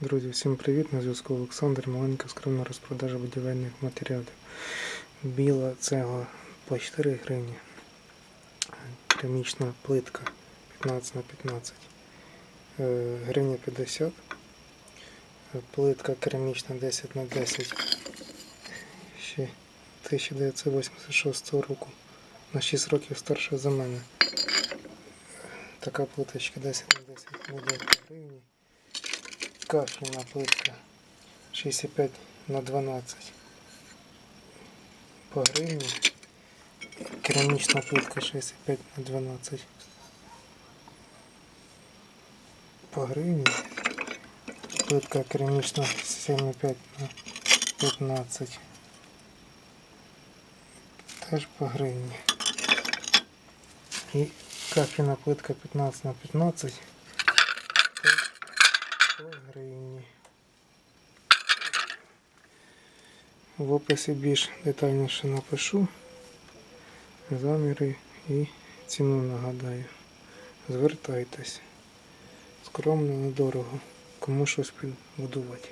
Друзі, всім привіт! На зв'язку Олександр. Маленька скромна розпродажа будівельних матеріалів. Біла цегла по 4 гривні. Керамічна плитка 15 на 15 е, гривня 50. Е, Плитка керамічна 10 на 10 ще 1986 року. На 6 років старша за мене. Така плиточка 10 на 10 буде гривні. Кафельна плитка 65 на 12 по гривні. Керамічна плитка 65 на 12 по гривні. Плитка керамічна 75 на 15 теж по гривні. І кафельна плитка 15 на 15 теж по гривні. В описі більш детальніше напишу заміри і ціну нагадаю. Звертайтесь. Скромно, недорого. Кому щось підбудувати.